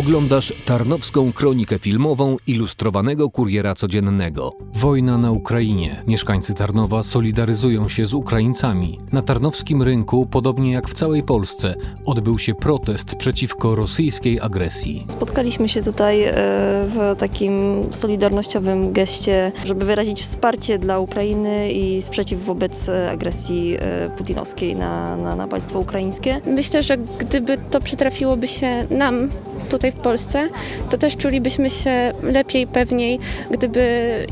Oglądasz Tarnowską Kronikę Filmową ilustrowanego kuriera codziennego. Wojna na Ukrainie. Mieszkańcy Tarnowa solidaryzują się z Ukraińcami. Na tarnowskim rynku, podobnie jak w całej Polsce, odbył się protest przeciwko rosyjskiej agresji. Spotkaliśmy się tutaj e, w takim solidarnościowym geście, żeby wyrazić wsparcie dla Ukrainy i sprzeciw wobec e, agresji e, putinowskiej na, na, na państwo ukraińskie. Myślę, że gdyby to przytrafiłoby się nam tutaj w Polsce, to też czulibyśmy się lepiej, pewniej, gdyby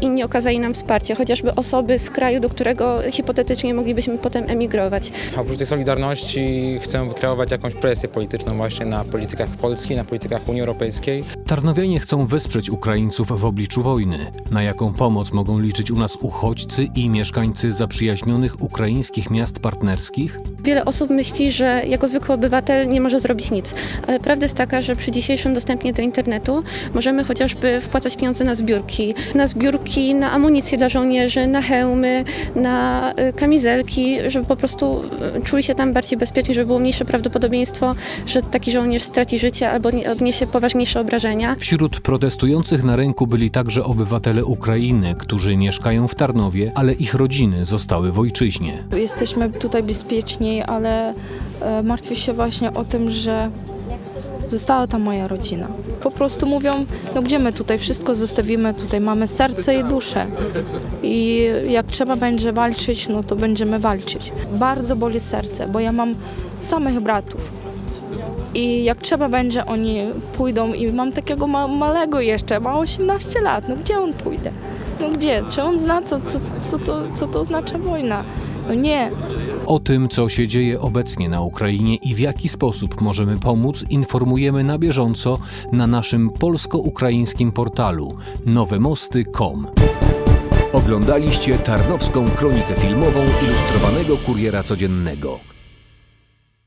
inni okazali nam wsparcie, chociażby osoby z kraju, do którego hipotetycznie moglibyśmy potem emigrować. Oprócz tej solidarności chcę wykreować jakąś presję polityczną właśnie na politykach Polski, na politykach Unii Europejskiej. Tarnowianie chcą wesprzeć Ukraińców w obliczu wojny. Na jaką pomoc mogą liczyć u nas uchodźcy i mieszkańcy zaprzyjaźnionych ukraińskich miast partnerskich? Wiele osób myśli, że jako zwykły obywatel nie może zrobić nic, ale prawda jest taka, że przy dzisiejszym dostępie do internetu możemy chociażby wpłacać pieniądze na zbiórki, na zbiórki, na amunicję dla żołnierzy, na hełmy, na y, kamizelki, żeby po prostu y, czuli się tam bardziej bezpiecznie, żeby było mniejsze prawdopodobieństwo, że taki żołnierz straci życie albo nie- odniesie poważniejsze obrażenia. Wśród protestujących na rynku byli także obywatele Ukrainy, którzy mieszkają w Tarnowie, ale ich rodziny zostały w ojczyźnie. Jesteśmy tutaj bezpieczni, ale e, martwię się właśnie o tym, że została tam moja rodzina. Po prostu mówią, no gdzie my tutaj wszystko zostawimy, tutaj mamy serce i duszę. I jak trzeba będzie walczyć, no to będziemy walczyć. Bardzo boli serce, bo ja mam samych bratów. I jak trzeba będzie, oni pójdą i mam takiego ma- malego jeszcze, ma 18 lat, no gdzie on pójdzie? No gdzie? Czy on zna, co, co, co, to, co to oznacza wojna? No nie, O tym, co się dzieje obecnie na Ukrainie i w jaki sposób możemy pomóc, informujemy na bieżąco na naszym polsko-ukraińskim portalu nowemosty.com. Oglądaliście Tarnowską Kronikę Filmową ilustrowanego kuriera codziennego.